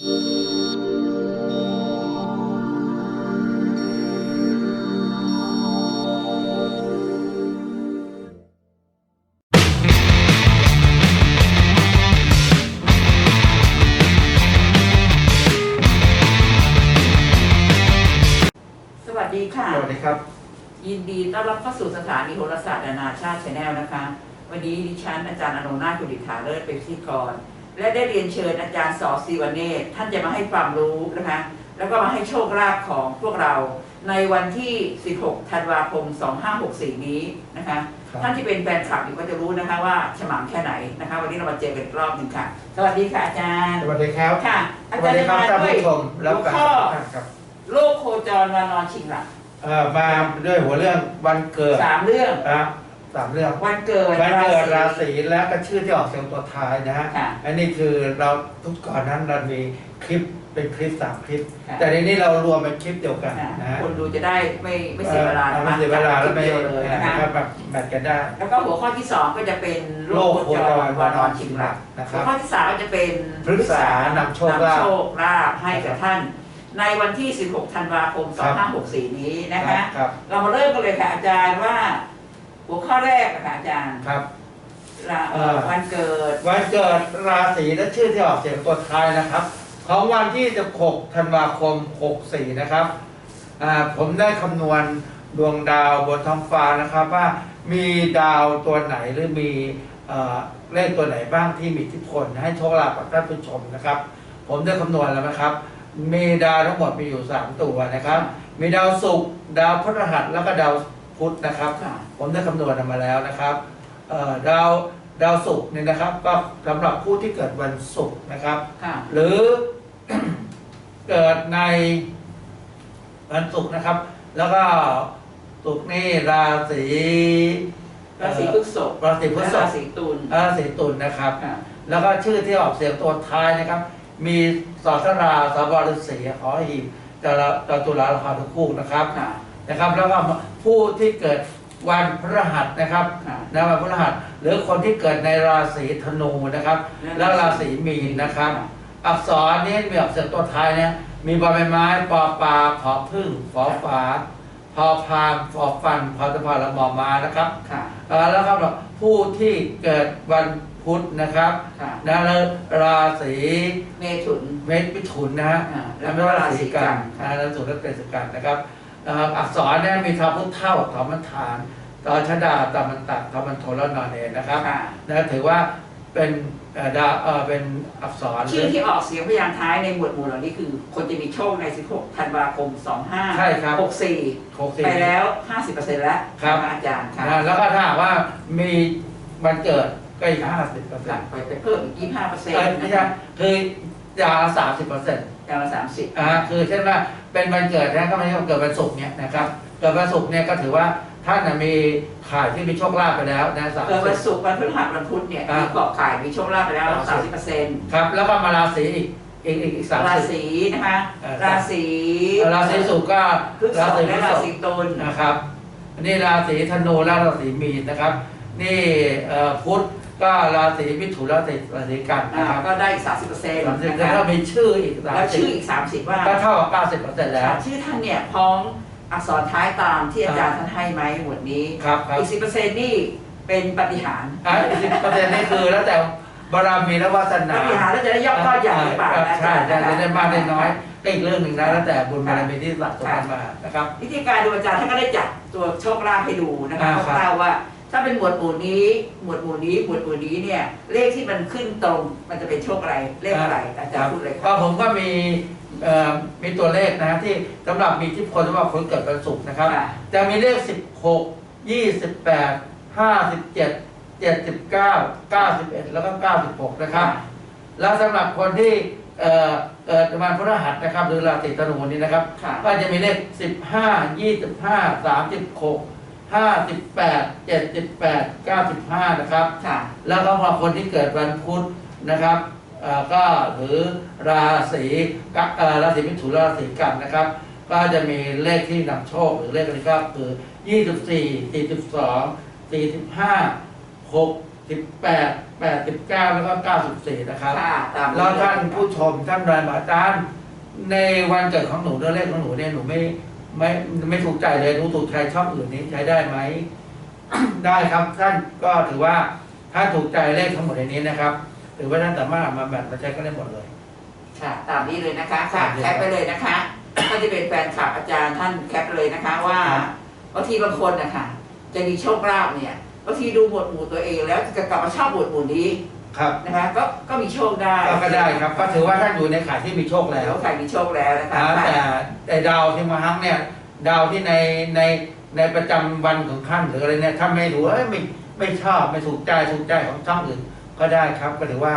สวัสดีค่ะ สวัสดีครับ ยินดีต้อนรับเข้าสู่สถานีโหราศาสตร์นานาชาติชาแนลนะคะ วันนี้ดิฉันอาจารย์อนุนาถกุดิษฐาเลิศเป็นพิธีกร และได้เรียนเชิญอาจารย์สอศิวเนศท่านจะมาให้ความรู้นะคะแล้วก็มาให้โชคลาภของพวกเราในวันที่ 16 ธันวาคม 2564 นี้นะคะครับท่านที่เป็นแฟนคลับอยู่ก็จะรู้นะคะว่าฉมังแค่ไหนนะคะ วันนี้เรามาเจอกันอีกรอบหนึ่งค่ะ สวัสดีค่ะอาจารย์สวัสดีครับค่ะ อาสวัจารย์สดีจะครับมาท่านด้วยผู้ชมแล้วหัวกันข้อทุกท่านครับโลกโคจรวานอนชิงหลับเอ่อมาด้วยหัวเรื่องวันเกิดสามเรื่องอะ สามเรื่องวันเกิดวันเกิดราศีศีและก็ชื่อที่ออกเสียงตัวท้ายนะฮะค่ะอันนี้คือเราทุกก่อนนั้นเรามีคลิปเป็นคลิปสามคลิปค่ะแต่ในนี้เรารวมเป็นคลิปเดียวกันค่ะนะฮะคนดูจะได้ไม่ไม่เสียเวลาออไม่เสียเวลาแล้วไม่เดียวเลยนะนะคะครับแบบแมทกันได้ แล้วก็หัวข้อที่สองก็จะเป็นโลโลกกโคโคจจรรวานอนชิงหลับนะคหัวรับข้อที่สามก็จะเป็นพฤกษานำโชคลาภนำโชคลาภให้กับท่านในวันที่ 16 ธันวาคม 2564 นี้นะคะครับเรามาเริ่มกันเลยค่ะอาจารย์ว่า หัวข้อแรกนะคะอาจารย์ครับราเอ่อเอ่อวันเกิด วันเกิดราศีและชื่อที่ออกเสียงตัวท้ายนะครับ ของวันที่ 16 ธันวาคม 64 นะครับอ่าผมได้คำนวณดวงดาวบนท้องฟ้านะครับว่ามีดาวตัวไหนหรือมีเอ่อเลขตัวไหนบ้างที่มีอิทธิพลให้โชคลาภกับท่านผู้ชมนะครับ ผมได้คำนวณแล้วนะครับ มีดาวทั้งหมดมีอยู่ 3 ตัวนะครับ มีดาวศุกร์ดาวพฤหัสแล้วก็ดาว พุธนะครับค่ะผมได้คำนวณออกมาแล้วนะครับเอ่อดาวดาวศุกร์เนี่ยนะครับก็สำหรับผู้ที่เกิดวันศุกร์นะครับค่ะหรือเกิดในวันศุกร์นะครับ แล้วก็ศุกร์นี่ราศีราศีพฤษภราศีพฤและษราภศีตุลราศีตุลนะครับค่ะแล้วก็ชื่อที่ออกเสียงตัวท้ายนะครับ มีสอสราสบฤษีขอหีบจระจตุลาราคาทุกคู่นะครับค่ะ นะครับ แล้วก็ผู้ที่เกิดวันพฤหัสนะครับค่ะในวันพฤหัส หรือคนที่เกิดในราศีธนูนะครับ แล้วราศีมีนนะครับ อักษรนี้มีอักษรตัวท้ายเนี่ยมีบอใบไม้ปอปลาผอพึ่งฝอฝาพอพานฟอฟันพอตะพานและมอมานะครับค่ะเอ่อแล้วก็ผู้ที่เกิดวันพุธนะครับค่ะนะแล้วราศีเมถุนเมษมิถุนนะฮะอ่าแล้แล้ววก็ก็ราราศีศีกักันนนะแล้วสุดแล้วเป็นสกันนะครับเอ่ออักษรเนี่ยมีทาพุทธเท่าธรรมฐานตอชดาตามันตัดธรรมันโทและนอนเนนะครับค่ะนะถือว่าเป็นเอ่อดาวเอ่อเป็นอักษรชื่อที่ออกเสียงพยางค์ท้ายในหมวดหมู่เหล่านี้คือ คนจะมีโชคใน 16 ธันวาคม 25ใช่ครับ64หกสี่ไปแล้ว 50%แล้วครับนะอาจารย์ค่ะนะแล้วก็ถ้าหากว่ามีวันเกิดก็อีกห้าสิบเปอร์เซ็ค่ะนต์ไปไปเพิ่มอีก 25%ไม่ใช่คือ อย่างละสามสิบเปอร์เซ็นต์อย่างละ30อ่าคือเช่นว่าเป็นวันเกิดนะก็ไม่ใช่วันเกิดวันศุกร์เนี่ยนะครับเกิดวันศุกร์เนี่ยก็ถือว่าท่านน่ะมีข่ายที่มีโชคลาภไปแล้วนะสามเกิดวันสิบศุกร์วันพฤหัสวันพุธเนี่ยอ่ามีมีเกาะข่ายมีโชคลาภไปแล้ว30%ครับ แล้วก็มาราศีอีกอีกอีกอีกสามราสิบ ศีนะคะเอ่อราศีราศีศุกร์ก็พฤษราภศีพและฤราษศีตุลนะครับอันนี้ราศีธนูและราศีมีนนะครับ นี่เอ่อพุธ ก็ราศีมิถุนราศีราศีกันอ่านะครับก็ได้อีก30%สามสิบนะแล้วคะก็มีชื่ออีกสามแล้วสิชื่บออีก30ว่า ก็เท่ากับเก้าสิบเปอร์เซ็นต์แล้ว ชื่อท่านเนี่ยพ้องอักษรท้ายตามที่อาจารย์ท่านให้ไหมหมวดนี้ ครับครับ อีกสิเปอร์เซ็นต์นี่เป็นปฏิหารย์อะอีกสิบเปอร์เซ็นต์นี่คือแล้วแต่บารมีและวาสปนาฏิหารย์แล้วจะได้ยอดก้อนใหญ่หรือเปล่านะอาใช่จารย์ใช่นะคะจะได้มากได้น้อยก็อีกเรื่องหนึ่งนะแล้วแต่บุญบารมีที่สะสมกันมานะครับ วิธีการดูอาจารย์ท่านก็ได้จัดตัวโชคลาภให้ดูนะคะอ่าครับ คร่าวๆว่า ถ้าเป็นหมวดหมู่นี้ หมวดหมู่นี้ หมวดหมู่นี้เนี่ย เลขที่มันขึ้นตรง มันจะเป็นโชคอะไร เลขอะไรอาจารย์พูดเลยคก็รับ ผมก็มีเอ่อมีตัวเลขนะที่สำหรับมีที่คนที่ว่าคนเกิดวันศุกร์นะครับ ค่ะ จะมีเลข 16 28 57 79 91 แล้วก็ 96 นะครับ แล้วสำหรับคนที่เอ่อเกิดวันพฤหัสนะครับ หรือราศีธนูนี้นะครับ ค่ะ ก็จะมีเลข 15 25 36 58 78 95 นะครับ ค่ะ แล้วก็พอคนที่เกิดวันพุธนะครับเอ่อก็หรือราศีกะเอ่อราศีมิถุนราศีกันนะครับ ก็จะมีเลขที่นำโชคหรือเลขอะไรก็คือ 24 42 45 6 18 89 แล้วก็ 94 นะครับ ค่ะ ตามแล้วท่านผู้ชมท่านรายมาอาจารย์ในวันเกิดของหนูเรื่องเลขของหนูเนี่ยหนูไม่ ไม่ไม่ถูกใจเลยหนูถูกใจช่องอื่นนี้ใช้ได้ไหม ได้ครับท่านก็ถือว่าถ้าถูกใจเลขทั้งหมดในนี้นะครับถือว่าท่านสามารถเอามาแบ่งมาใช้ก็ได้หมดเลย ค่ะตามนี้เลยนะคะค่ะตามนี้แคปไปเลยนะคะถ้าจะเป็นแฟนคลับอาจารย์ท่านแคปไปเลยนะคะ ว่าครับบางทีบางคนนะคะจะมีโชคลาภเนี่ยบางทีดูหมวดหมู่ตัวเองแล้วจะกลับมาชอบหมวดหมู่นี้ ครับนะคะก็ก็มีโชคได้ก็ก็ได้ครับก็ถือว่าท่านอยู่ในข่ายที่มีโชคแล้แล้ววใครมีโชคแล้วนะคะอ่าแต่แต่ดาวที่มาฮังเนี่ยดาวที่ในในในประจำวันของท่านหรืออะไรเนี่ยท่านไม่รู้เอ้ยไม่ไม่ชอบไม่ถูกใจถูกใจของช่องอื่นก็ได้ครับก็ถือว่า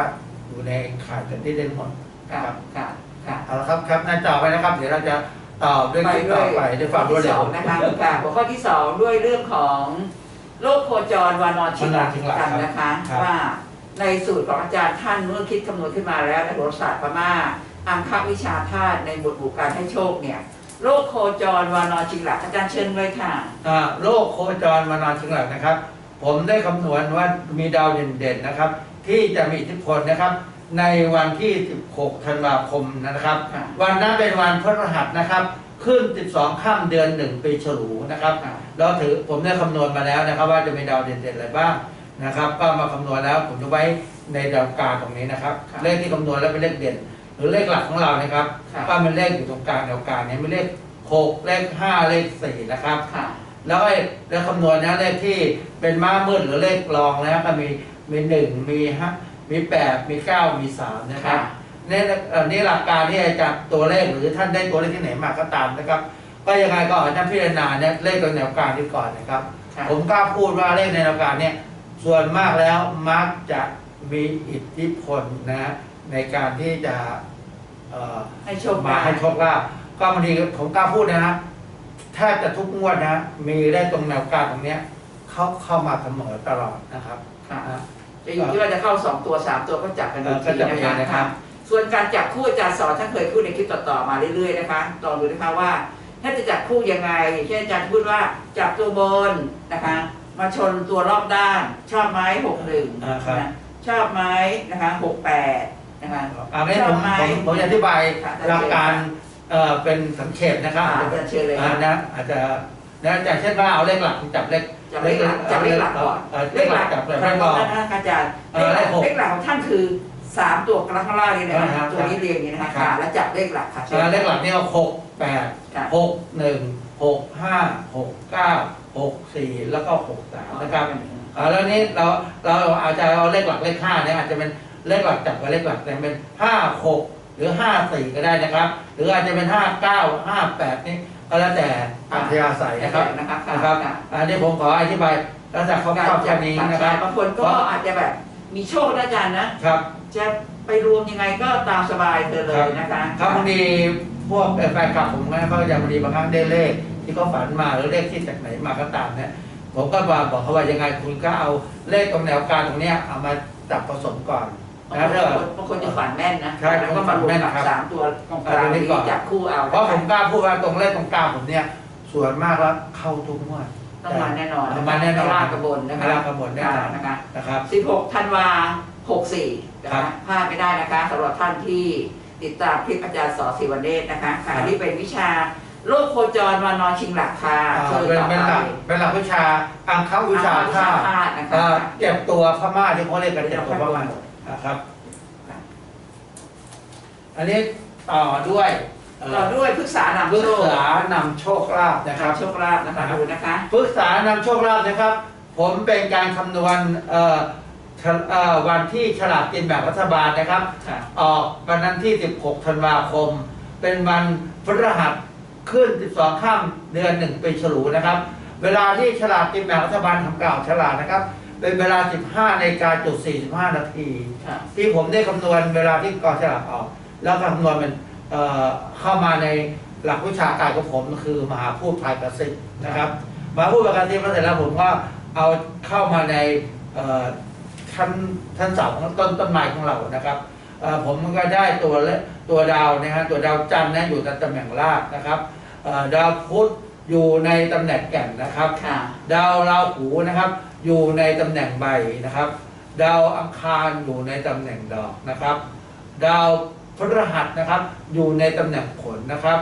อยู่ในข่ายกันที่เด่นหมดค่ะครับค่ะค่ะเอาละครับครับหน้าจอไปนะครับ เดี๋ยวเราจะตอบด้วยคลิปต่อไปด้วยความรวดเร็ข้อวที่สองนะคะค่ะหัวข้อที่สองด้วยเรื่องของโรคโคจรวานอนชิงหลักวานอนชิงหลักกันนะคะครับว่า ในสูตรของอาจารย์ท่านเมื่อคิดคำนวณขึ้นมาแล้วในโหราศาสตร์พม่าอังควิชาธาตุในบทบุการให้โชคเนี่ยโรคโคจรวานอนชิงหลักอาจารย์เชิญเลยค่ะอ่าโลกโคจรมานอนชิงหลักนะครับ ผมได้คำนวณว่ามีดาวเด่นๆนะครับ ที่จะมีอิทธิพลนะครับ ในวันที่ 16 ธันวาคมนะครับค่ะวันนั้นเป็นวันพฤหัสนะครับขึ้น 12 ข้ามเดือน 1 ปีฉลูนะครับค่ะเราถือผมได้คำนวณมาแล้วนะครับ ว่าจะมีดาวเด่นๆอะไรบ้าง นะครับ ก็มาคำนวณแล้วผมจะไว้ในดาวกลางตรงนี้นะครับ ครับเลขที่คำนวณแล้วเป็นเลขเด่น หรือเลขหลักของเรานะครับค่ะก็เป็นเลขอยู่ตรงกลางดาวกลางเนี่ยเป็นเลขหกเลขห้าเลขสี่นะครับ ค่ะแล้วไอ้เลขคำนวณนะเลขที่เป็นม้ามืดหรือเลขรองนะก็มีมีหนึ่งมีห้ามีแปดมีเก้ามีสามนะครับเนี่ยเอ่อนี่หลักการที่จะจับตัวเลขหรือท่านได้ตัวเลขที่ไหนมาก็ตามนะครับ ก็ยังไงก็ขอให้ท่านพิจารณาเนี่ยเลขตัวแนวกลางที่ก่อนนะครับ ค่ะ ผมกล้าพูดว่าเลขในแนวกลางเนี่ย ส่วนมากแล้วมักจะมีอิทธิพลนะ ในการที่จะเอ่อให้โชคมาให้โชคลาภก็บางทีผมกล้าพูดนะฮะแทบจะทุกงวดนะ มีได้ตรงแนวกลางตรงเนี้ยเข้าเข้ามาเสมอตลอดนะครับค่ะอะจะอยู่ที่ว่าจะเข้าสองตัวสามตัวก็จับกันดูเออก็ทีจับนะเองนะครัคะบส่วนการจับคู่อาจารย์สอนท่านเคยพูดในคลิปต่อๆมาเรื่อยๆนะคะลองดูนะคะว่าถ้าจะจับคู่ยังไงเช่นอาจารย์พูดว่าจับตัวบนนะคะ มาชนตัวรอบด้าน ชอบไหมหกหนึ่งอ่าครับชอบไหมนะคะหกแปดนะคะ อันนี้ผมชอบไหมผมผมจะอธิบายค่ะหลักการเอ่อเป็นสังเขปนะครับอ่าอาจจะเป็นอาจารย์เชิญเลยอ่าค่ะนะอาจจะนะอย่างเช่นว่าเอาเลขหลักจับเลขจับเลขหลักจับเลขหลักก่อนเเลขหลักจับเลยเลไม่ขหบลัอกกนะคะอาจารย์เออเลขหกเลขหลักของท่านคือสามตัวกลางข้างล่างนี่นะอ่าคะครับตัวนี้เรียงอย่างนี้นะคะครับค่ะแล้วจับเลขหลักค่ะเอ่อเลขหลักนี่ก็หก แปดค่ะหกหนึ่งหกห้าหกเก้าหกสี่แล้วก็หกสามนะครับอ่าแล้วนี้เราเราอาจจะเอาเลขหลักเลขห้าเนี่ยอาจจะเป็นเลขหลักจับกับเลขหลักแต่เป็นห้าหกหรือห้าสี่ก็ได้นะครับ หรืออาจจะเป็นห้าเก้าห้าแปดนี่ก็แล้วแต่อัธยาศัยนะครับนะครับนะครับค่ะอันนี้ผมขออธิบายลักษณะคร่าวๆแค่นี้นะครับบางคนก็อาจจะแบบมีโชคนะอาจารย์นะครับ จะไปรวมยังไงก็ตามสบายเธอเลยนะคะ ครับบางที พวกแฟนคลับผมนะเขาจะบางทีบางครั้งได้เลข ที่เขาฝันมาหรือเลขที่จากไหนมาก็ตามเนี่ยผมก็บอกบอกเขาว่ายังไงคุณก็เอาเลขตรงแนวกลางตรงเนี้ยเอามาจับผสมก่อนบางนะคเพื่อนบางคนจะฝันแม่นนะใช่แล้วก็มารวมกับฝันแม่นครับสามตัวตรงกลางเอาตรงนี้นี้ก่อนจับคู่เอาเพราะผมกล้าพูดว่าตรงเลขตรงกลางผมเนี่ยส่วนมากแล้วเข้าทุกงวดต้องมาแน่นอนมาแน่นอนลากกระบนนะคะลากกระบนแน่นอนนะคะนะครับ16ธันวา64นะครัคะบพลาดไม่ได้นะคะสำหรับท่านที่ ติดตามคลิปอาจารย์สอศิวเนศนะคะค่ะอันนี้เป็นวิชาโลกโคจรวานอนชิงหลักค่ะอ่าเชิญเป็นต่อเป็นไปหลักเป็นหลักวิชาอังควิชาวิชาธาตุธาตุนะคะเอ่อเก็บตัวพม่าที่เขาเรียกกันเก็บตัวพม่านะครับ อันนี้ต่อด้วยเอ่อต่อด้วยพฤกษานำปรึกโชคษานำโชคลาภนะครับ โชคลาภนะคะดูนะคะ ปรึกษานำโชคลาภนะครับ ผมเป็นการคำนวณเอ่อฉล เอ่อวันที่ฉลากกินแบ่งรัฐบาลนะครับ ค่ะ ออกวันนั้นที่ 16 ธันวาคม เป็นวันพฤหัสขึ้น 12 ข้ามเดือน 1 ปีฉลูนะครับ เวลาที่ฉลากกินแบ่งรัฐบาลทำกล่าวฉลากนะครับ เป็นเวลา 15นาฬิกาจุด45 นาที ค่ะ ที่ผมได้คำนวณเวลาที่กองฉลากออก แล้วก็คำนวณเป็นเอ่อเข้ามาในหลักวิชาการของผมคือมหาพูดพายกระซิบนะครับมหาพูดพายกระซิบแล้วเสร็จแล้วผมก็เอาเข้ามาในเอ่อ ชั้นชั้นเสาของต้นต้นไม้ของเรานะครับเอ่อผมก็ได้ตัวเลตัวดาวนะฮะตัวดาวจันทร์นะอยู่ในตำแหน่งรากนะครับเอ่อดาวพุธอยู่ในตำแหน่งแก่นนะครับค่ะดาวราหูนะครับ อยู่ในตำแหน่งใบนะครับ ดาวอังคารอยู่ในตำแหน่งดอกนะครับ ดาวพฤหัสนะครับ อยู่ในตำแหน่งผลนะครับ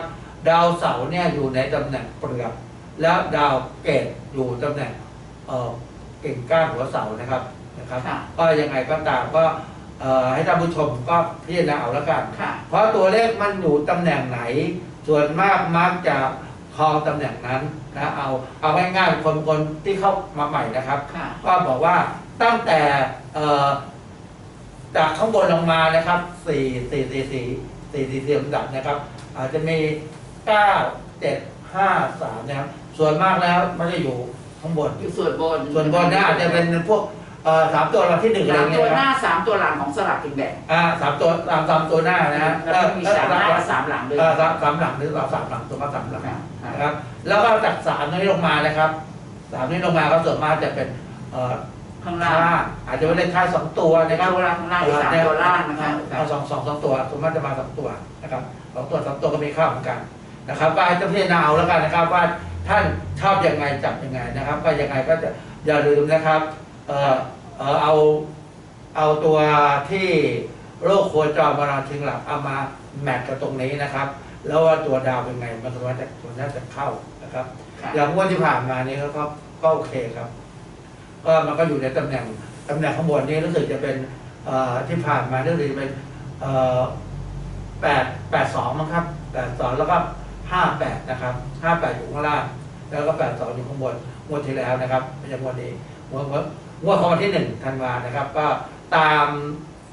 ดาวเสาร์เนี่ยอยู่ในตำแหน่งเปลือก แล้วดาวเกตอยู่ตำแหน่งเอ่อเก่งก้านหัวเสานะครับ นะครับ ค่ะก็ยังไงก็ตามก็เอ่อให้ท่านผู้ชมก็พิจารณาเอาแล้วกัน ค่ะ เพราะตัวเลขมันอยู่ตำแหน่งไหน ส่วนมากมักจะครองตำแหน่งนั้นนะเอาเอาง่ายๆคนคนที่เข้ามาใหม่นะครับ ค่ะ ก็บอกว่าตั้งแต่เอ่อจากข้างบนลงมานะครับสี่สี่สี่สี่สี่สี่สี่ลำดับนะครับ อาจจะมีเก้าเจ็ดห้าสามนะครับส่วนมากแล้วไม่ได้อยู่ข้างบน อยู่ส่วนบนส่วนบนเนะอาจจะเป็นพวก เอ่อสามตัวลำที่หนึ่งอะไรสามเงี้ตัวยหนะน้าสามตัวหลังของสลับกินแบ่งอ่าสามตัวสามสามตัวหน้านะฮะแล้วก็มีสามหน้ากับสามหลังด้วยเอ่อสามสามหลังหรือเราสามหลังตัวมาสามหลังค่ะนะครับแล้วก็จากสามนี้ลงมานะครับสามนี้ลงมาก็ส่วนมากจะเป็นเอ่อข้างล่าค่างอาจจะไม่ได้ค่าสองตัวนะครับตัวล่างข้างล่างอีกสามตัวล่างนะคะเอาสองสองสองตัวส่วนมากจะมาสองตัวนะครับสองตัวสองตัวก็มีค่าเหมือนกันนะครับก็ให้ท่านพิจารณาเอาแล้วกันนะครับว่าท่านชอบยังไงจับยังไงนะครับ ก็ยังไงก็จะอย่าลืมนะครับ เอ่อเอ่อเอาเอาตัวที่โรคโคจรมานอนชิงหลับเอามาแมทกับตรงนี้นะครับ แล้วว่าตัวดาวเป็นไงมันสามารถจะตัวน่าจะเข้านะครับค่ะอย่างงวดที่ผ่านมานี้ก็ก็ก็โอเคครับ ก็มันก็อยู่ในตำแหน่งตำแหน่งข้างบนนี้รู้สึกจะเป็นเอ่อที่ผ่านมารู้สึกจะเป็นแปดแปดสองมั้งครับแปดสองแล้วก็ห้าแปดนะครับห้าแปดอยู่ข้างล่างแล้วก็แปดสองอยู่ข้างบนงวดที่แล้วนะครับไม่ใช่งวดนี้งวด งวดงวดของวันที่หนึ่งธันวานะครับ ก็ตาม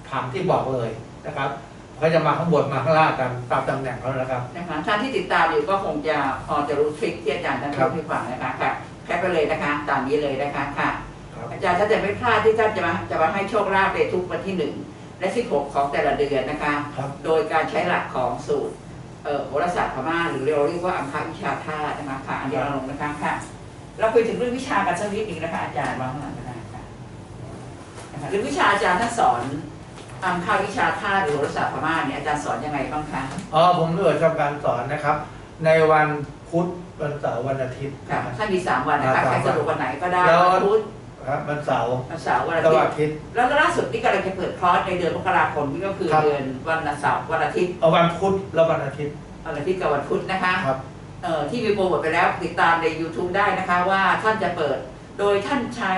ผังที่บอกเลยนะครับเขาจะมาข้างบนมาข้างล่างตามตามตำแหน่งเขานะครับนะคะท่านที่ติดตามอยู่ก็คงจะพอจะรู้ทริคที่อาจารย์ท่านครับพูดให้ฟังนะคะค่ะแคปไปเลยนะคะตามนี้เลยนะคะค่ะครับอาจารย์ท่านจะไม่พลาดที่ท่านจะมาจะมาให้โชคลาภในทุกวันที่หนึ่งและสิบหกของแต่ละเดือนนะคะครับโดยการใช้หลักของสูตรเอ่อโหราศาสตร์พม่าหรือเราเรียกว่าอังคาวิชาธาตุนะคะค่ะอันเดียวลงนะคะค่ะ เราคุยถึงเรื่องวิชากันสักนิดหนึ่งนะคะอาจารย์วางข้างหลังก็ได้ค่ะนะคะ เรื่องวิชาอาจารย์ท่านสอนอังคาวิชาธาตุหรือโหราศาสตร์พม่าเนี่ยอาจารย์สอนยังไงบ้างคะอ๋อผมเลือกทำการสอนนะครับ ในวันพุธวันเสาร์วันอาทิตย์ค่ะนะครับท่านมีสามวันนะคะอ่าใครสามวันสะดวกวันไหนก็ได้แล้ววันพุธครับวันเสาร์วันเสาร์วันอาแล้วทิวันตย์อาทิตย์แล้วก็ล่าสุดที่กำลังจะเปิดคอร์สในเดือนมกราคมนี่ก็คือครับเดือนวันเสาร์วันอาทิตย์เอาวันพุธแล้ววันอาทิตย์วันอาทิตย์กับวันพุธนะคะครับเอ่อที่มีโปรโมทไปแล้วติดตามใน YouTube ได้นะคะว่าท่านจะเปิด โดยท่านใช้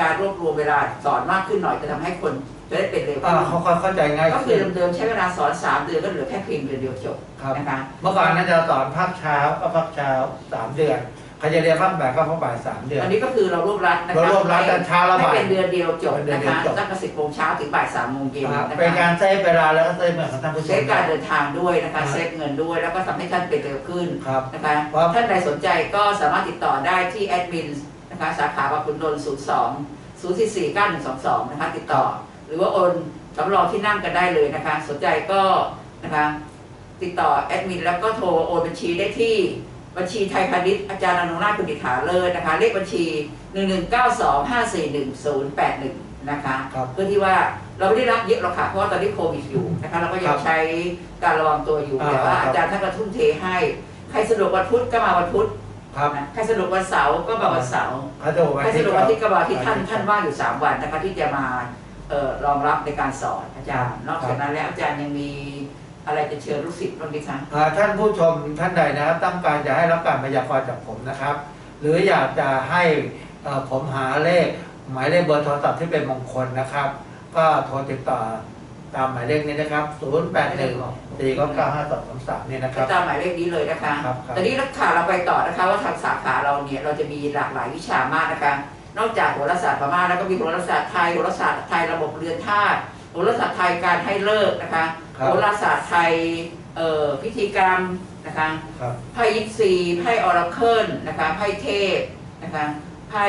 การรวบรวมเวลาสอนมากขึ้นหน่อยจะทำให้คนจะได้เป็นเร็วอ่าขึ้นเขาเขาเข้าใจง่ายก็คืขึ้อนเดิมๆใช้เวลาสอนสามเดือนก็เหลือแค่เพียงเดือนเดียวจบครับนะคะเมื่อก่อนนั้นจะสอนภาคเช้าก็ภาคเช้าสามเดือนใครจะเรียนภาคบ่ายก็ภาคบ่ายสามเดือนอันนี้ก็คือเรารวบรัดนะคะเรารวบรัดแต่เช้าและบ่ายให้เป็นเดือนเดียวจบเป็นเดือนะนเดียวคะจบตั้งแต่สิบโมงเช้าถึงบ่ายสามโมงเย็นอ่านะเป็นคะการเซฟเวลาแล้วก็เซฟเงินของท่านผู้ชเซมฟการเดินทางด้วยนะคะอ่าเซฟเงินด้วยแล้วก็ทำให้ท่านเป็นเร็วขึ้นครับนะคะครับท่านใดสนใจก็สามารถติดต่อได้ที่แอดมิน นะคะสาขาบางขุนนนท์02 044 9122นะคะติดต่อ หรือว่าโอนสำรองที่นั่งกันได้เลยนะคะ สนใจก็นะคะติดต่อแอดมินแล้วก็โทรโอนบัญชีได้ที่บัญชีไทยพาณิชย์อาจารย์อนุราชกุณิฐาเลิศนะคะ เลขบัญชี 11925411081 นะคะครับเพื่อที่ว่าเราไม่ได้รับเยอะหรอกค่ะ เพราะว่าตอนนี้โควิดอยู่นะคะ เราก็ยังใช้การระวังตัวอยู่อ่าแต่ว่าครับอาจารย์ท่านก็ทุ่มเทให้ ใครสะดวกวันพุธก็มาวันพุธ ครับนะใครสะดวกวันเสาร์ก็มาวันเสาร์เขาจะบอกว่าใครสะดวกวันอาที่ก็มาวันอาที่ท่านครับท่านว่างอยู่สามวันนะคะที่จะมาเอ่อรองรับในการสอนอาจารย์ นอกครัจากบนั้นแล้วอาจารย์ยังมีอะไรจะเชิญลูกศิษย์บ้างไหมคะอ่าท่านผู้ชมท่านใดนะครับต้องการจะให้รับการพยากรณ์จากผมนะครับ หรืออยากจะให้เอ่อผมหาเลขหมายเลขเบอร์โทรศัพท์ที่เป็นมงคลนะครับ ก็โทรติดต่อตามหมายเลขนี้นะครับ 0 8 1 4 9 9 5 2 3 3นี่ยนะครับ ตามหมายเลขนี้เลยนะคะครับครับตอนนี้นักข่าวเราไปต่อนะคะ ว่าทางสาขาเราเนี่ยเราจะมีหลากหลายวิชามากนะคะ นอกจากโหราศาสตร์พม่าแล้วก็มีโหราศาสตร์ไทยโหราศาสตร์ไทยระบบเรือนธาตุโหราศาสตร์ไทยการให้เลิกนะคะครับ โหราศาสตร์ไทยเอ่อพิธีกรรมนะคะ ครับ ไพ่ยิปซีไพ่ออราเคิลนะคะ ไพ่เทพนะคะ ไพ่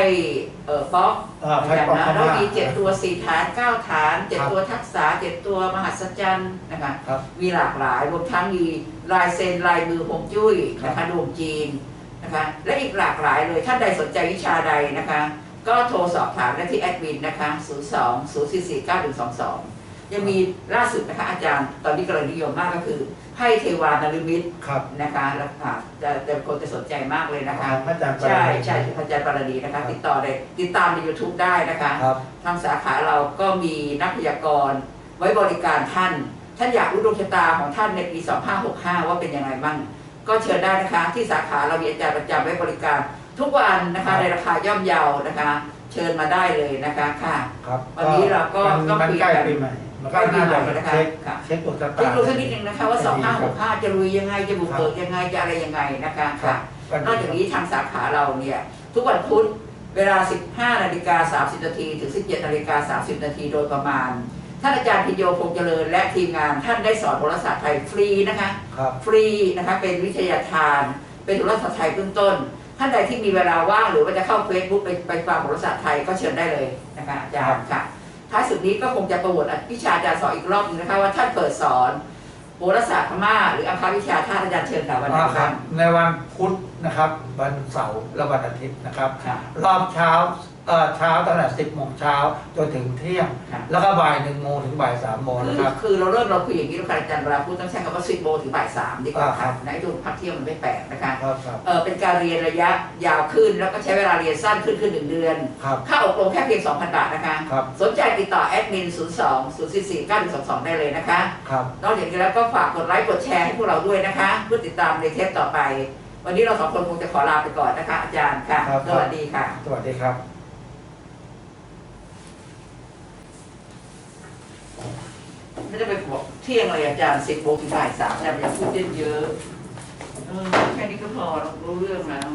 เอ่อป๊อกอ่าไพ่ปอกนะพแล้วม่ามีเจ็ดตัวสี่ฐานเก้าฐานเจ็ดครับตัวทักษะเจ็ดตัวมหัศจรรย์นะคะครับมีหลากหลายรวมทั้งมีลายเซ็นลายมือฮวงจุ้ยนะครัคะบดวงจีนนะคะและอีกหลากหลายเลยท่านใดสนใจวิชาใดนะคะ ก็โทรสอบถามได้ที่แอดมินนะคะ 0 2 0 4 4 9 1 2 2 ยังมีล่าสุดนะคะอาจารย์ ตอนนี้กำลังนิยมมากก็คือไพ่เทวานฤมิตครับนะคะแล้วค่ะจะจะคนจะสนใจมากเลยนะคะพระอาจารย์ปใช่รเมศใช่พระอาจารย์ปารณีนะคะ ติดต่อได้ติดตามใน YouTube ได้นะคะครับ ทางสาขาเราก็มีนักพยากรณ์ไว้บริการท่าน ท่านอยากรู้ดวงชะตาของท่านในปี 2565 ว่าเป็นยังไงบ้าง ก็เชิญได้นะคะ ที่สาขาเรามีอาจารย์ประจำไว้บริการ ทุกวันนะคะในราคาย่อมเยานะคะ เชิญมาได้เลยนะคะค่ะ ครับวันนี้เราก็มันก็มันคุยใกล้กันปีใหม่ มันใกล้ก็ปีน่าใหม่จะนะคะเช็คค่ะเช็คดวงชะที่ตารู้สักนิดนึงนะคะว่า 2565 จะลุยยังไงจะบุกเบิกยังไงจะอะไรยังไงนะคะครัค่ะบนอกจากนี้ทางสาขาเราเนี่ย ทุกวันพุธเวลา 15นาฬิกา30นาทีถึง 17นาฬิกา30นาทีโดยประมาณ ท่านอาจารย์พิญโยพงษ์เจริญและทีมงานท่านได้สอนโหราศาสตร์ไทยฟรีนะคะครับฟรีนะคะเป็นวิทยาทาน เป็นโหราศาสตร์ไทยเบื้องต้นท่านใดที่มีเวลาว่างหรือว่าจะเข้าเฟซบุ๊กไปไปฟังโหราศาสตร์ไทยก็เชิญได้เลยนะคะอาจารย์ค่ะ ท้ายสุดนี้ก็คงจะประวัติวิชาอาจารย์สอนอีกรอบหนึงนะคะว่าท่านเปิดสอนโหราศาสตร์พม่าหรืออังคารวิชาท่านอาจารย์เชิญค่ะวันไหนอ่าคบ้ารับงในวันพุธนะครับ วันเสาร์และวันอาทิตย์นะครับค่ะรอบเช้า เอ่อเช้าตั้งแต่10โมงเช้าจนถึงเที่ยงค่ะแล้วก็บ่าย1โมงถึงบ่าย3โมงคือนะครับ คือเราเริ่มเราคุยอย่างนี้แล้วค่ะอาจารย์เวลาพูดต้องใช้คำว่าสิบโมงถึงบ่ายสามดีกว่าอ่าครัค่ะบในทุกพักเที่ยงมันไม่แปลกนะคะครับครับเออเป็นการเรียนระยะยาวขึ้น แล้วก็ใช้เวลาเรียนสั้นขึ้นขึ้นหนึ่งเดือน ครับ ค่าอบรมแค่เพียง 2,000 บาทนะคะ ครับ สนใจติดต่อแอดมิน 02 044 9122 ได้เลยนะคะ ครับ นอกจากนี้แล้วก็ฝากกดไลค์กดแชร์ให้พวกเราด้วยนะคะ เพื่อติดตามในเทปต่อไป วันนี้เราสองคนคงจะขอลาไปก่อนนะคะ อาจารย์ค่ะ ครับ สวัสดีค่ะ สวัสดีครับ ไม่ได้ไปบอกเที่ยงเลยอาจารย์สิบโมงถึงบ่ายสามอาจารย์อย่าพูดเยอะๆเออแค่นี้ก็พอรู้เรื่องแล้ว